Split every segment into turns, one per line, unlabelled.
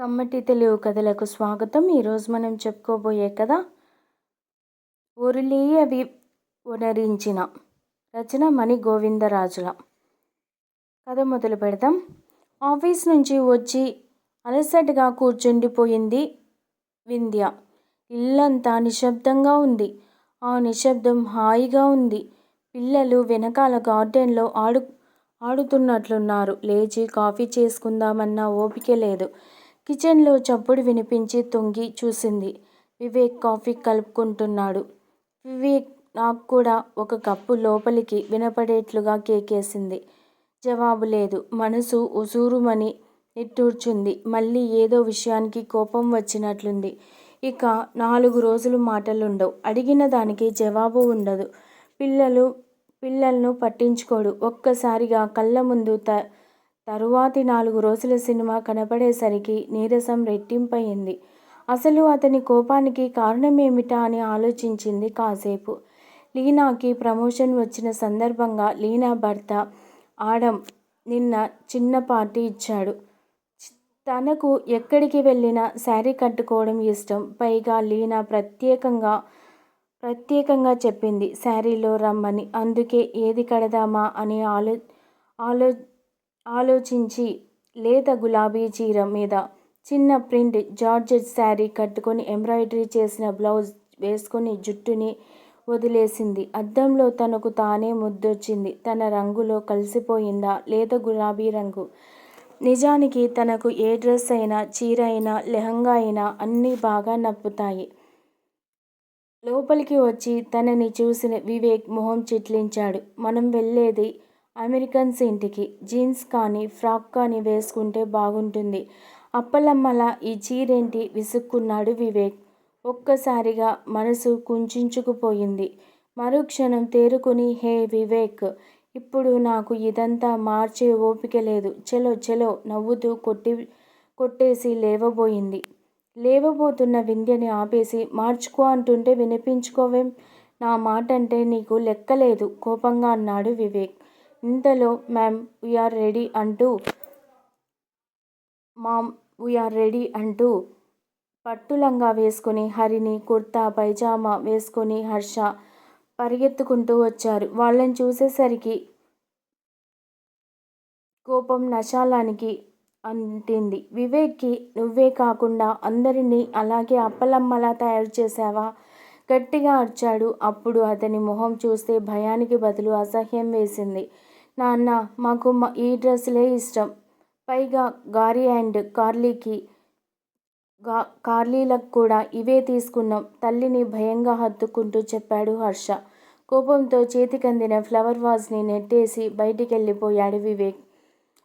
కమ్మటి తెలుగు కథలకు స్వాగతం. ఈరోజు మనం చెప్పుకోబోయే కథ అవి ఉనరించిన రచన మణి గోవిందరాజుల కథ మొదలు పెడదాం. ఆఫీస్ నుంచి వచ్చి అలసటగా కూర్చుండిపోయింది వింధ్య. ఇల్లంతా నిశ్శబ్దంగా ఉంది. ఆ నిశ్శబ్దం హాయిగా ఉంది. పిల్లలు వెనకాల గార్డెన్లో ఆడు ఆడుతున్నట్లున్నారు. లేచి కాఫీ చేసుకుందామన్న ఓపిక లేదు. కిచెన్లో చప్పుడు వినిపించి తొంగి చూసింది. వివేక్ కాఫీ కలుపుకుంటున్నాడు. వివేక్ నాకు కూడా ఒక కప్పు లోపలికి వినపడేట్లుగా కేకేసింది. జవాబు లేదు. మనసు ఉసూరుమని నిట్టూర్చుంది. మళ్ళీ ఏదో విషయానికి కోపం వచ్చినట్లుంది. ఇక నాలుగు రోజులు మాటలుండవు. అడిగిన దానికి జవాబు ఉండదు. పిల్లలు పిల్లలను పట్టించుకోడు. ఒక్కసారిగా కళ్ళ ముందు త తరువాతి నాలుగు రోజుల సినిమా కనపడేసరికి నీరసం రెట్టింపయింది. అసలు అతని కోపానికి కారణమేమిటా అని ఆలోచించింది కాసేపు. లీనాకి ప్రమోషన్ వచ్చిన సందర్భంగా లీనా భర్త ఆడం నిన్న చిన్న పార్టీ ఇచ్చాడు. తనకు ఎక్కడికి వెళ్ళినా శారీ కట్టుకోవడం ఇష్టం. పైగా లీనా ప్రత్యేకంగా ప్రత్యేకంగా చెప్పింది శారీలో రమ్మని. అందుకే ఏది కడదామా? అని ఆలో ఆలో ఆలోచించి లేత గులాబీ చీర మీద చిన్న ప్రింట్ జార్జెట్ శారీ కట్టుకొని ఎంబ్రాయిడరీ చేసిన బ్లౌజ్ వేసుకొని జుట్టుని వదిలేసింది. అద్దంలో తనకు తానే ముద్దొచ్చింది. తన రంగులో కలిసిపోయిందా లేత గులాబీ రంగు? నిజానికి తనకు ఏ డ్రెస్ అయినా చీర అయినా లెహంగా అయినా అన్నీ బాగా నప్పుతాయి. లోపలికి వచ్చి తనని చూసిన వివేక్ మొహం చిట్లించాడు. మనం వెళ్ళేది అమెరికన్స్ ఇంటికి జీన్స్ కానీ ఫ్రాక్ కానీ వేసుకుంటే బాగుంటుంది. అప్పలమ్మల ఈ చీరేంటి విసుక్కున్నాడు వివేక్. ఒక్కసారిగా మనసు కుంచుకుపోయింది. మరుక్షణం తేరుకుని హే వివేక్ ఇప్పుడు నాకు ఇదంతా మార్చే ఓపిక లేదు. చెలో చెలో నవ్వుతూ కొట్టి కొట్టేసి లేవబోయింది. లేవబోతున్న వింధ్యని ఆపేసి మార్చుకో అంటుంటే వినిపించుకోవేం? నా మాట అంటే నీకు లెక్కలేదు కోపంగా అన్నాడు వివేక్. ఇంతలో మ్యామ్ వీఆర్ రెడీ అంటూ మామ్ వీఆర్ రెడీ అంటూ పట్టులంగా వేసుకుని హరిని కుర్తా పైజామా వేసుకొని హర్ష పరిగెత్తుకుంటూ వచ్చారు. వాళ్ళని చూసేసరికి కోపం నశాలానికి అంటింది. వివేక్కి నువ్వే కాకుండా అందరినీ అలాగే అప్పలమ్మలా తయారు చేశావా? గట్టిగా అరిచాడు. అప్పుడు అతని మొహం చూస్తే భయానికి బదులు అసహ్యం వేసింది. నాన్న మాకు ఈ డ్రెస్సులే ఇష్టం. పైగా గారి అండ్ కార్లీకి గా కార్లీలకు కూడా ఇవే తీసుకున్నాం. తల్లిని భయంగా హత్తుకుంటూ చెప్పాడు హర్ష. కోపంతో చేతికందిన ఫ్లవర్ వాజ్ని నెట్టేసి బయటికెళ్ళిపోయాడు వివేక్.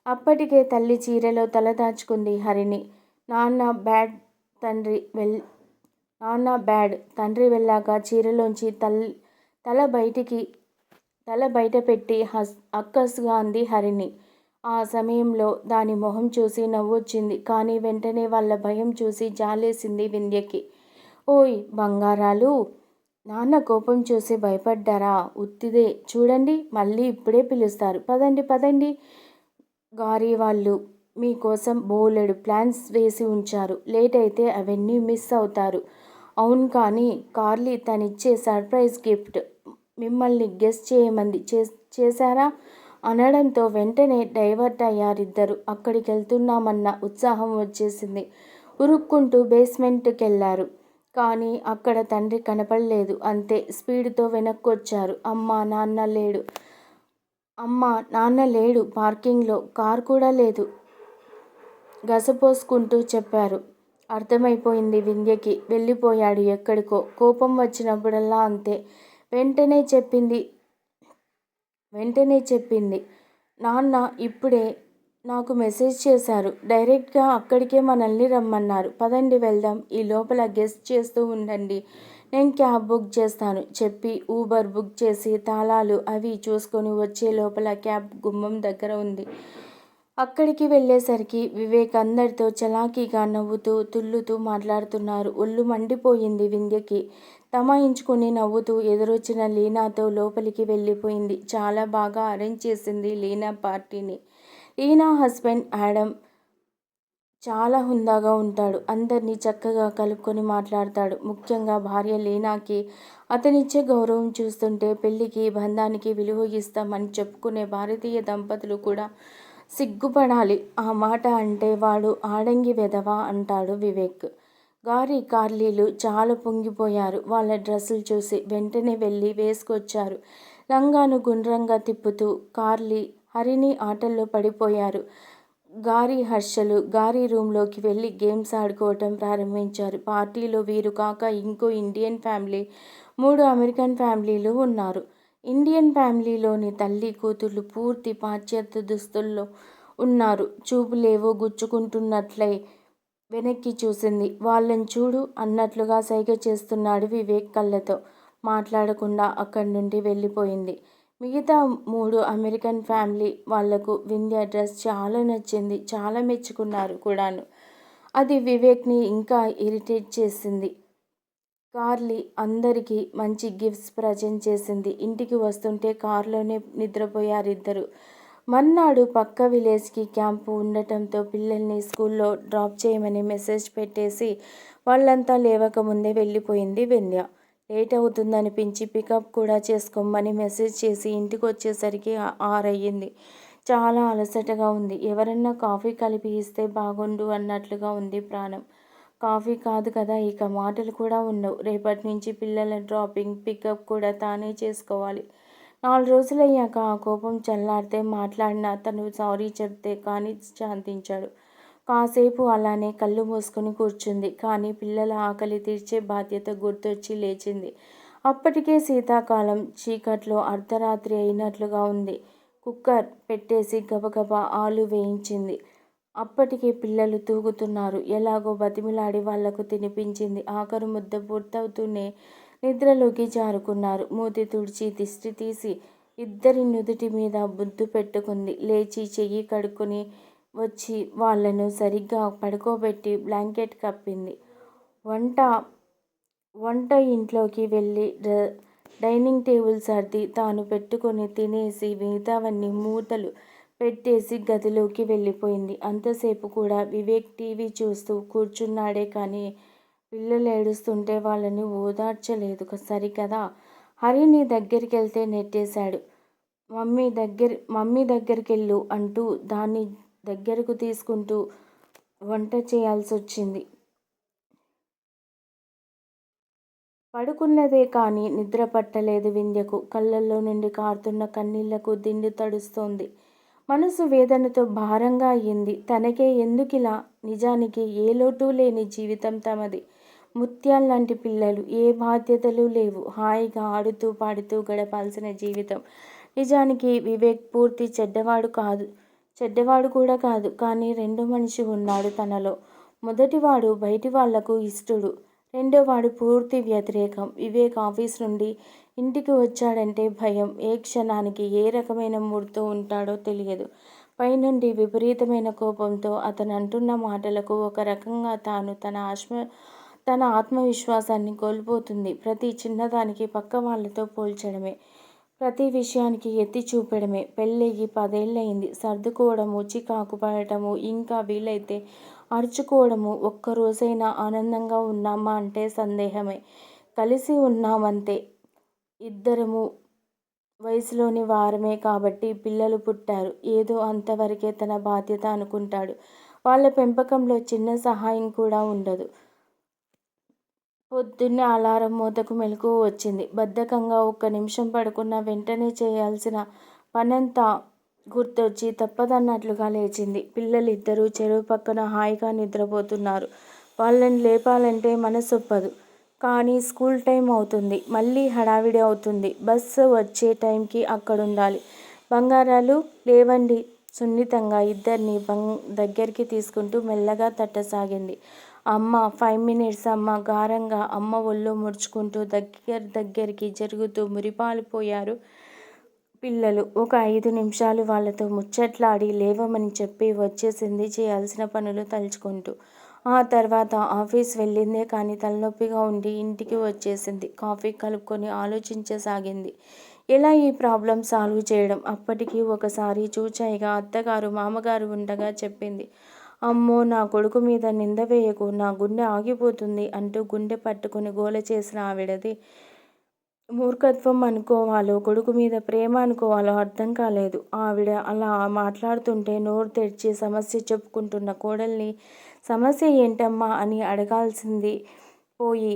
అప్పటికే తల్లి చీరలో తలదాచుకుంది హరిని నాన్న బ్యాడ్ తండ్రి వెల్ నాన్న బ్యాడ్ తండ్రి వెళ్ళాక చీరలోంచి తల్ తల బయటికి తల బయటపెట్టి హస్ అక్కస్గా అంది హరిణి. ఆ సమయంలో దాని మొహం చూసి నవ్వొచ్చింది. కానీ వెంటనే వాళ్ళ భయం చూసి జాలేసింది వింధ్యకి. ఓయ్ బంగారాలు! నాన్న కోపం చూసి భయపడ్డారా? ఉత్తిదే. చూడండి మళ్ళీ ఇప్పుడే పిలుస్తారు. పదండి పదండి. గారి వాళ్ళు మీకోసం బోలెడు ప్లాన్స్ వేసి ఉంచారు. లేట్ అయితే అవన్నీ మిస్ అవుతారు. అవును కానీ కార్లీ తనిచ్చే సర్ప్రైజ్ గిఫ్ట్. మిమ్మల్ని గెస్ చేయమంది. చేశారా? అనడంతో వెంటనే డైవర్ట్ అయ్యారిద్దరు. అక్కడికి వెళ్తున్నామన్న ఉత్సాహం వచ్చేసింది. ఉరుక్కుంటూ బేస్మెంట్కి వెళ్ళారు కానీ అక్కడ తండ్రి కనపడలేదు. అంతే స్పీడ్తో వెనక్కి వచ్చారు అమ్మ నాన్న లేడు. అమ్మ నాన్న లేడు. పార్కింగ్లో కార్ కూడా లేదు. గసపోసుకుంటూ చెప్పారు. అర్థమైపోయింది వింధ్యకి వెళ్ళిపోయాడు ఎక్కడికో. కోపం వచ్చినప్పుడల్లా అంతే. వెంటనే చెప్పింది. వెంటనే చెప్పింది. నాన్న ఇప్పుడే నాకు మెసేజ్ చేశారు. డైరెక్ట్గా అక్కడికే మనల్ని రమ్మన్నారు. పదండి వెళ్దాం. ఈ లోపల గెస్ట్ చేస్తూ ఉండండి. నేను క్యాబ్ బుక్ చేస్తాను. చెప్పి ఊబర్ బుక్ చేసి తాళాలు అవి చూసుకొని వచ్చే లోపల క్యాబ్ గుమ్మం దగ్గర ఉంది. అక్కడికి వెళ్ళేసరికి వివేక్ అందరితో చలాకీగా నవ్వుతూ తుల్లుతూ మాట్లాడుతున్నారు. ఒళ్ళు మండిపోయింది వింధ్యకి. తమాయించుకుని నవ్వుతూ ఎదురొచ్చిన లీనాతో లోపలికి వెళ్ళిపోయింది. చాలా బాగా అరేంజ్ చేసింది లీనా పార్టీని. లీనా హస్బెండ్ యాడమ్ చాలా హుందాగా ఉంటాడు. అందరినీ చక్కగా కలుపుకొని మాట్లాడతాడు. ముఖ్యంగా భార్య లీనాకి అతనిచ్చే గౌరవం చూస్తుంటే పెళ్ళికి బంధానికి విలువ ఇస్తామని చెప్పుకునే భారతీయ దంపతులు కూడా సిగ్గుపడాలి. ఆ మాట అంటే వాడు ఆడంగి వెధవా అంటాడు వివేక్. గారి కార్లీలు చాలా పొంగిపోయారు. వాళ్ళ డ్రెస్సులు చూసి వెంటనే వెళ్ళి వేసుకొచ్చారు. లంగాను గుండ్రంగా తిప్పుతూ కార్లీ హరిని ఆటల్లో పడిపోయారు. గారి హర్షలు గారి రూమ్లోకి వెళ్ళి గేమ్స్ ఆడుకోవటం ప్రారంభించారు. పార్టీలో వీరు కాక ఇంకో ఇండియన్ ఫ్యామిలీ మూడు అమెరికన్ ఫ్యామిలీలు ఉన్నారు. ఇండియన్ ఫ్యామిలీలోని తల్లి కూతుర్లు పూర్తి పాశ్చాత్య దుస్తుల్లో ఉన్నారు. చూపులేవో గుచ్చుకుంటున్నట్లే వెనక్కి చూసింది. వాళ్ళని చూడు అన్నట్లుగా సైగ చేస్తున్నాడు వివేక్ కళ్ళతో. మాట్లాడకుండా అక్కడి నుండి వెళ్ళిపోయింది. మిగతా మూడు అమెరికన్ ఫ్యామిలీ వాళ్ళకు వింధ్య డ్రెస్ చాలా నచ్చింది. చాలా మెచ్చుకున్నారు కూడాను. అది వివేక్ని ఇంకా ఇరిటేట్ చేసింది. కార్లీ అందరికీ మంచి గిఫ్ట్స్ ప్రజెంట్ చేసింది. ఇంటికి వస్తుంటే కారులోనే నిద్రపోయారు ఇద్దరు మర్నాడు పక్క విలేజ్కి క్యాంపు ఉండటంతో పిల్లల్ని స్కూల్లో డ్రాప్ చేయమని మెసేజ్ పెట్టేసి వాళ్ళంతా లేవకముందే వెళ్ళిపోయింది వెన్య లేట్ అవుతుందనిపించి పికప్ కూడా చేసుకోమని మెసేజ్ చేసి ఇంటికి వచ్చేసరికి ఆరయ్యింది. చాలా అలసటగా ఉంది. ఎవరన్నా కాఫీ కలిపి ఇస్తే బాగుండు అన్నట్లుగా ఉంది ప్రాణం. కాఫీ కాదు కదా ఇక మాటలు కూడా ఉండవు. రేపటి నుంచి పిల్లల డ్రాపింగ్ పికప్ కూడా తానే చేసుకోవాలి. నాలుగు రోజులయ్యాక ఆ కోపం చల్లారితే మాట్లాడిన తను సారీ చెప్తే కానీ శాంతించాడు. కాసేపు అలానే కళ్ళు మూసుకుని కూర్చుంది. కానీ పిల్లల ఆకలి తీర్చే బాధ్యత గుర్తొచ్చి లేచింది. అప్పటికే శీతాకాలం చీకట్లో అర్ధరాత్రి అయినట్లుగా ఉంది. కుక్కర్ పెట్టేసి గబగబా ఆలు వేయించింది. అప్పటికే పిల్లలు తూగుతున్నారు. ఎలాగో బతిమిలాడి వాళ్ళకు తినిపించింది. ఆఖరు ముద్ద పూర్తవుతూనే నిద్రలోకి జారుకున్నారు. మూతి తుడిచి దిష్టి తీసి ఇద్దరి నుదుటి మీద బుద్దు పెట్టుకుంది. లేచి చెయ్యి కడుక్కొని వచ్చి వాళ్ళను సరిగ్గా పడుకోబెట్టి బ్లాంకెట్ కప్పింది. వంట వంట ఇంట్లోకి వెళ్ళి డైనింగ్ టేబుల్ సర్ది తాను పెట్టుకొని తినేసి మిగతావన్నీ మూతలు పెట్టేసి గదిలోకి వెళ్ళిపోయింది. అంతసేపు కూడా వివేక్ టీవీ చూస్తూ కూర్చున్నాడే కానీ పిల్లలు ఏడుస్తుంటే వాళ్ళని ఓదార్చలేదు సరికదా? హరిని దగ్గరికి వెళ్తే నెట్టేశాడు. మమ్మీ దగ్గర మమ్మీ దగ్గరికి వెళ్ళు అంటూ దాన్ని దగ్గరకు తీసుకుంటూ వంట చేయాల్సి వచ్చింది పడుకున్నదే కానీ నిద్ర పట్టలేదు వింధ్యకు. కళ్ళల్లో నుండి కారుతున్న కన్నీళ్ళకు దిండు తడుస్తోంది. మనసు వేదనతో భారంగా అయ్యింది. తనకే ఎందుకిలా? నిజానికి ఏ లోటు లేని జీవితం తమది. ముత్యాల్లాంటి పిల్లలు. ఏ బాధ్యతలు లేవు. హాయిగా ఆడుతూ పాడుతూ గడపాల్సిన జీవితం. నిజానికి వివేక్ పూర్తి చెడ్డవాడు కాదు. చెడ్డవాడు కూడా కాదు. కానీ రెండో మనిషి ఉన్నాడు తనలో. మొదటివాడు బయటి వాళ్ళకు ఇష్టడు. రెండోవాడు పూర్తి వ్యతిరేకం. వివేక్ ఆఫీస్ నుండి ఇంటికి వచ్చాడంటే భయం. ఏ క్షణానికి ఏ రకమైన మూడ్తో ఉంటాడో తెలియదు. పైనుండి విపరీతమైన కోపంతో అతను అంటున్న మాటలకు ఒక రకంగా తాను తన ఆశ్మ తన ఆత్మవిశ్వాసాన్ని కోల్పోతుంది. ప్రతి చిన్నదానికి పక్క వాళ్ళతో పోల్చడమే ప్రతి విషయానికి ఎత్తి చూపడమే. పెళ్ళయ్యి పదేళ్ళయింది. సర్దుకోవడము చికాకు పడటము ఇంకా వీలైతే అరుచుకోవడము ఒక్కరోజైనా ఆనందంగా ఉన్నామా అంటే సందేహమే. కలిసి ఉన్నామంతే. ఇద్దరము వయసులోని వారమే కాబట్టి పిల్లలు పుట్టారు. ఏదో అంతవరకే తన బాధ్యత అనుకుంటాడు. వాళ్ళ పెంపకంలో చిన్న సహాయం కూడా ఉండదు. పొద్దున్నే అలారం మూతకు మెలకువ వచ్చింది. బద్ధకంగా ఒక్క నిమిషం పడుకున్న వెంటనే చేయాల్సిన పనంతా గుర్తొచ్చి తప్పదన్నట్లుగా లేచింది. పిల్లలిద్దరూ చెరువు పక్కన హాయిగా నిద్రపోతున్నారు. వాళ్ళని లేపాలంటే మనసొప్పదు. కానీ స్కూల్ టైం అవుతుంది. మళ్ళీ హడావిడి అవుతుంది. బస్సు వచ్చే టైంకి అక్కడుండాలి. బంగారాలు లేవండి సున్నితంగా ఇద్దరిని బంగ్ దగ్గరికి తీసుకుంటూ మెల్లగా తట్టసాగింది. అమ్మ ఫైవ్ మినిట్స్ అమ్మ గారంగా అమ్మ ఒళ్ళు ముడుచుకుంటూ దగ్గర దగ్గరికి జరుగుతూ మురిపాలిపోయారు పిల్లలు. ఒక ఐదు నిమిషాలు వాళ్ళతో ముచ్చట్లాడి లేవమని చెప్పి వచ్చేసింది చేయాల్సిన పనులు తలుచుకుంటూ. ఆ తర్వాత ఆఫీస్ వెళ్ళిందే కానీ తలనొప్పిగా ఉండి ఇంటికి వచ్చేసింది. కాఫీ కలుపుకొని ఆలోచించసాగింది. ఎలా ఈ ప్రాబ్లం సాల్వ్ చేయడం? అప్పటికి ఒకసారి చూచాయిగా అత్తగారు మామగారు ఉండగా చెప్పింది. అమ్మో నా కొడుకు మీద నింద వేయకు నా గుండె ఆగిపోతుంది అంటూ గుండె పట్టుకుని గోల చేసిన ఆవిడది. మూర్ఖత్వం అనుకోవాలో కొడుకు మీద ప్రేమ అనుకోవాలో అర్థం కాలేదు. ఆవిడ అలా మాట్లాడుతుంటే నోరు తెరిచి సమస్య చెప్పుకుంటున్న కోడల్ని సమస్య ఏంటమ్మా? అని అడగాల్సింది పోయి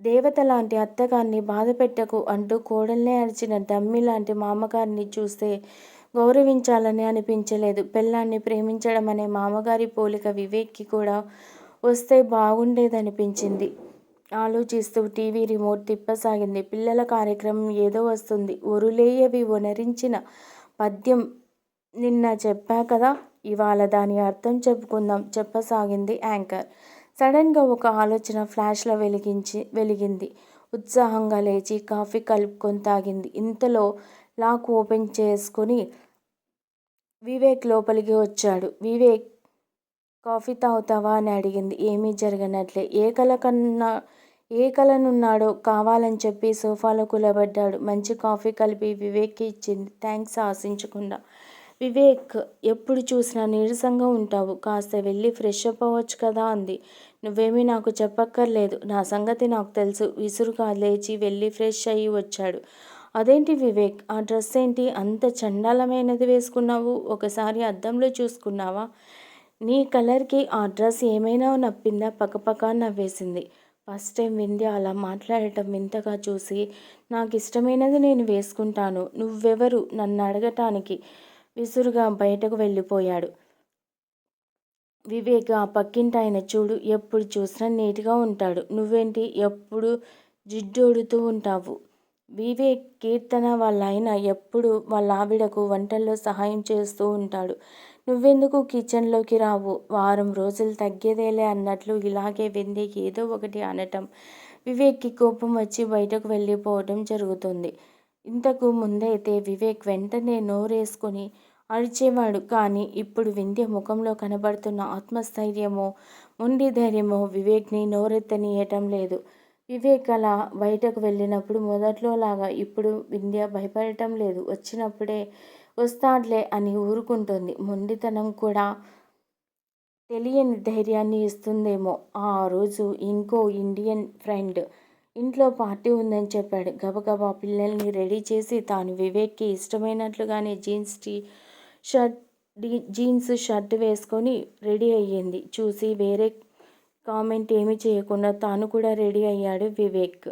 దేవత లాంటి అత్తగారిని బాధ పెట్టకు అంటూ కోడల్నే అరిచిన డమ్మి లాంటి మామగారిని చూస్తే గౌరవించాలని అనిపించలేదు. పెళ్ళాన్ని ప్రేమించడం అనే మామగారి పోలిక వివేక్కి కూడా వస్తే బాగుండేదనిపించింది. ఆలోచిస్తూ టీవీ రిమోట్ తిప్పసాగింది. పిల్లల కార్యక్రమం ఏదో వస్తుంది. ఒరులేయవి ఒనరించిన పద్యం నిన్న చెప్పా కదా? ఇవాళ దాని అర్థం చెప్పుకుందాం చెప్పసాగింది యాంకర్. సడన్గా ఒక ఆలోచన ఫ్లాష్లో వెలిగించి వెలిగింది. ఉత్సాహంగా లేచి కాఫీ కలుపుకొని తాగింది. ఇంతలో లాక్ ఓపెన్ చేసుకొని వివేక్ లోపలికి వచ్చాడు. వివేక్ కాఫీ తాగుతావా? అని అడిగింది. ఏమీ జరగనట్లే. ఏ కల కన్నా ఏ కలనున్నాడో కావాలని చెప్పి సోఫాలో కూలబడ్డాడు. మంచి కాఫీ కలిపి వివేక్కి ఇచ్చింది. థ్యాంక్స్ ఆశించకుండా. వివేక్ ఎప్పుడు చూసినా నీరసంగా ఉంటావు. కాస్త వెళ్ళి ఫ్రెష్ అప్ అవ్వచ్చు కదా అంది. నువ్వేమీ నాకు చెప్పక్కర్లేదు. నా సంగతి నాకు తెలుసు. విసురుగా లేచి వెళ్ళి ఫ్రెష్ అయ్యి వచ్చాడు. అదేంటి వివేక్? ఆ డ్రెస్ ఏంటి? అంత చండాలమైనది వేసుకున్నావు? ఒకసారి అద్దంలో చూసుకున్నావా? నీ కలర్కి ఆ డ్రెస్ ఏమైనా నప్పిందా? పక్కపక్క నవ్వేసింది. ఫస్ట్ టైం వింది అలా మాట్లాడటం వింతగా చూసి నాకు ఇష్టమైనది నేను వేసుకుంటాను. నువ్వెవరు? నన్ను అడగటానికి. విసురుగా బయటకు వెళ్ళిపోయాడు. వివేక్ ఆ పక్కింటి ఆయన చూడు ఎప్పుడు చూసినా నీట్గా ఉంటాడు. నువ్వేంటి? ఎప్పుడు జిడ్డోడుతూ ఉంటావు. వివేక్ కీర్తన వాళ్ళ ఆయన ఎప్పుడు వాళ్ళ ఆవిడకు వంటల్లో సహాయం చేస్తూ ఉంటాడు. నువ్వెందుకు కిచెన్లోకి రావు? వారం రోజులు తగ్గేదేలే అన్నట్లు ఇలాగే వెంది ఏదో ఒకటి అనటం. వివేక్కి కోపం వచ్చి బయటకు వెళ్ళిపోవడం జరుగుతుంది. ఇంతకు ముందైతే వివేక్ వెంటనే నోరేసుకొని అరిచేవాడు. కానీ ఇప్పుడు వింధ్య ముఖంలో కనబడుతున్న ఆత్మస్థైర్యమో ఉండి ధైర్యమో వివేక్ని నోరెత్తనీయటం లేదు. వివేక్ అలా బయటకు వెళ్ళినప్పుడు మొదట్లోలాగా ఇప్పుడు వింధ్య భయపడటం లేదు. వచ్చినప్పుడే వస్తాడ్లే అని ఊరుకుంటుంది. మొండితనం కూడా తెలియని ధైర్యాన్ని ఇస్తుందేమో. ఆ రోజు ఇంకో ఇండియన్ ఫ్రెండ్ ఇంట్లో పార్టీ ఉందని చెప్పాడు. గబగబా పిల్లల్ని రెడీ చేసి తాను వివేక్కి ఇష్టమైనట్లుగానే jeans T shirt jeans shirt వేసుకొని రెడీ అయ్యింది. చూసి వేరే కామెంట్ ఏమీ చేయకుండా తాను కూడా రెడీ అయ్యాడు వివేక్.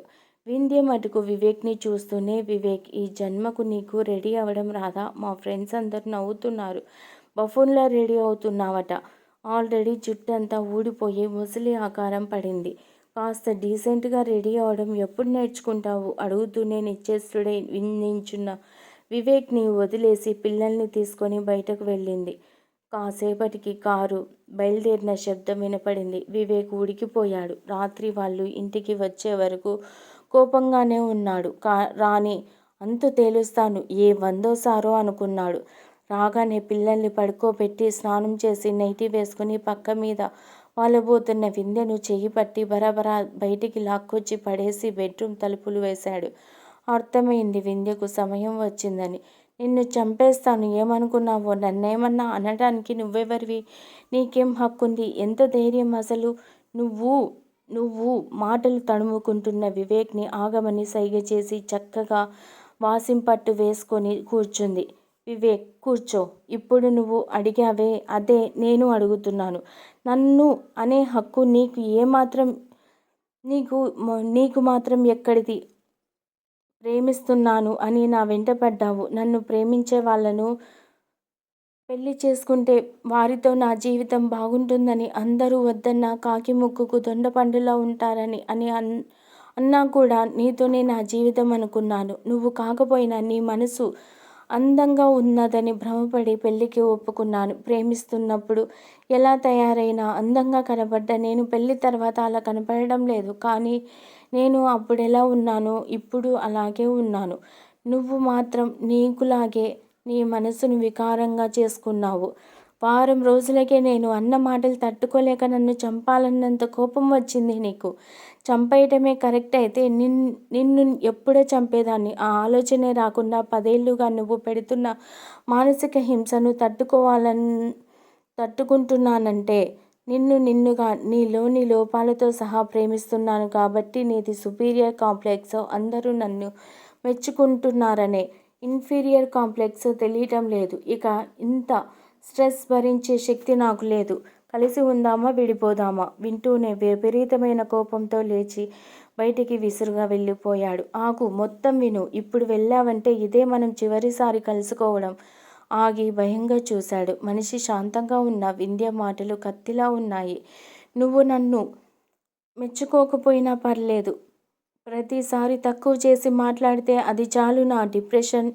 వింధ్య మటుకు వివేక్ని చూస్తూనే వివేక్ ఈ జన్మకు నీకు రెడీ అవ్వడం రాదా? మా ఫ్రెండ్స్ అందరు నవ్వుతున్నారు. బఫూన్లా రెడీ అవుతున్నావట. ఆల్రెడీ జుట్టంతా ఊడిపోయి ముసలి ఆకారం పడింది. కాస్త డీసెంట్గా రెడీ అవడం ఎప్పుడు నేర్చుకుంటావు అడుగుతూనే నిశ్చేస్తుడే నించున్న వివేక్ని వదిలేసి పిల్లల్ని తీసుకొని బయటకు వెళ్ళింది. కాసేపటికి కారు బయలుదేరిన శబ్దం వినపడింది. వివేక్ ఉడికిపోయాడు. రాత్రి వాళ్ళు ఇంటికి వచ్చే వరకు కోపంగానే ఉన్నాడు. కా రాని అంతు తేలుస్తాను. ఏ వందోసారో అనుకున్నాడు. రాగానే పిల్లల్ని పడుకోబెట్టి స్నానం చేసి నైటి వేసుకుని పక్క మీద వాలబోతున్న విందెను చెయ్యి పట్టి బరబరా బయటికి లాక్కొచ్చి పడేసి బెడ్రూమ్ తలుపులు వేశాడు. అర్థమైంది వింధ్యకు సమయం వచ్చిందని. నిన్ను చంపేస్తాను. ఏమనుకున్నావో నన్నేమన్నా అనడానికి నువ్వెవరివి? నీకేం హక్కుంది? ఎంత ధైర్యం అసలు? నువ్వు నువ్వు మాటలు తడుముకుంటున్న వివేక్ని ఆగమని సైగ చేసి చక్కగా వాసింపట్టు వేసుకొని కూర్చుంది. వివేక్ కూర్చో. ఇప్పుడు నువ్వు అడిగావే అదే నేను అడుగుతున్నాను. నన్ను అనే హక్కు నీకు ఏమాత్రం నీకు నీకు మాత్రం ఎక్కడిది? ప్రేమిస్తున్నాను అని నా వెంట పడ్డావు. నన్ను ప్రేమించే వాళ్ళను పెళ్ళి చేసుకుంటే వారితో నా జీవితం బాగుంటుందని అందరూ వద్దన్న కాకి ముక్కుకు దొండపండులో ఉంటారని అని అన్ అన్నా కూడా నీతోనే నా జీవితం అనుకున్నాను. నువ్వు కాకపోయినా నీ మనసు అందంగా ఉన్నదని భ్రమపడి పెళ్ళికి ఒప్పుకున్నాను. ప్రేమిస్తున్నప్పుడు ఎలా తయారైనా అందంగా కనబడ్డ నేను పెళ్ళి తర్వాత అలా కనపడడం లేదు. కానీ నేను అప్పుడు ఎలా ఉన్నానో ఇప్పుడు అలాగే ఉన్నాను. నువ్వు మాత్రం నీకులాగే నీ మనసును వికారంగా చేసుకున్నావు. వారం రోజులకే నేను అన్న మాటలు తట్టుకోలేక నన్ను చంపాలన్నంత కోపం వచ్చింది నీకు. చంపేయటమే కరెక్ట్ అయితే నిన్ నిన్ను ఎప్పుడో చంపేదాన్ని. ఆ ఆలోచనే రాకుండా పదేళ్ళుగా నువ్వు పెడుతున్న మానసిక హింసను తట్టుకోవాలని తట్టుకుంటున్నానంటే నిన్ను నిన్నుగా నీలోని లోపాలతో సహా ప్రేమిస్తున్నాను కాబట్టి నీది సుపీరియర్ కాంప్లెక్స్ అందరూ నన్ను మెచ్చుకుంటున్నారనే ఇన్ఫీరియర్ కాంప్లెక్స్ తెలియటం లేదు. ఇక ఇంత స్ట్రెస్ భరించే శక్తి నాకు లేదు. కలిసి ఉందామా విడిపోదామా? వింటూనే విపరీతమైన కోపంతో లేచి బయటికి విసురుగా వెళ్ళిపోయాడు. ఆకు మొత్తం విను. ఇప్పుడు వెళ్ళావంటే ఇదే మనం చివరిసారి కలుసుకోవడం. ఆగి భయంగా చూశాడు. మనిషి శాంతంగా ఉన్న వింధ్య మాటలు కత్తిలా ఉన్నాయి. నువ్వు నన్ను మెచ్చుకోకపోయినా పర్లేదు. ప్రతిసారి తక్కువ చేసి మాట్లాడితే అది చాలు నా డిప్రెషన్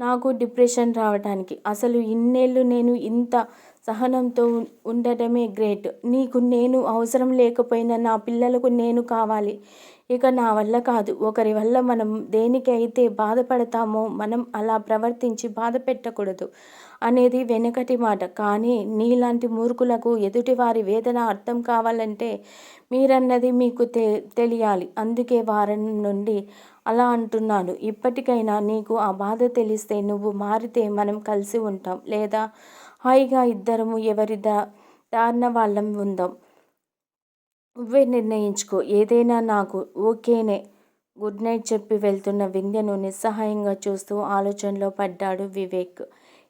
నాకు డిప్రెషన్ రావడానికి అసలు ఇన్నేళ్ళు నేను ఇంత సహనంతో ఉండటమే గ్రేట్. నీకు నేను అవసరం లేకపోయినా నా పిల్లలకు నేను కావాలి. ఇక నా వల్ల కాదు. ఒకరి వల్ల మనం దేనికైతే బాధపడతామో మనం అలా ప్రవర్తించి బాధ పెట్టకూడదు. అనేది వెనకటి మాట. కానీ నీలాంటి మూర్ఖులకు ఎదుటివారి వేదన అర్థం కావాలంటే మీరన్నది మీకు తె తెలియాలి. అందుకే వారం నుండి అలా అంటున్నాను ఇప్పటికైనా నీకు ఆ బాధ తెలిస్తే నువ్వు మారితే మనం కలిసి ఉంటాం. లేదా హాయిగా ఇద్దరము ఎవరి దా దారిన వాళ్ళం ఉందాం. నువ్వే నిర్ణయించుకో. ఏదైనా నాకు ఓకేనే. గుడ్ నైట్ చెప్పి వెళ్తున్న వింధ్యను నిస్సహాయంగా చూస్తూ ఆలోచనలో పడ్డాడు వివేక్.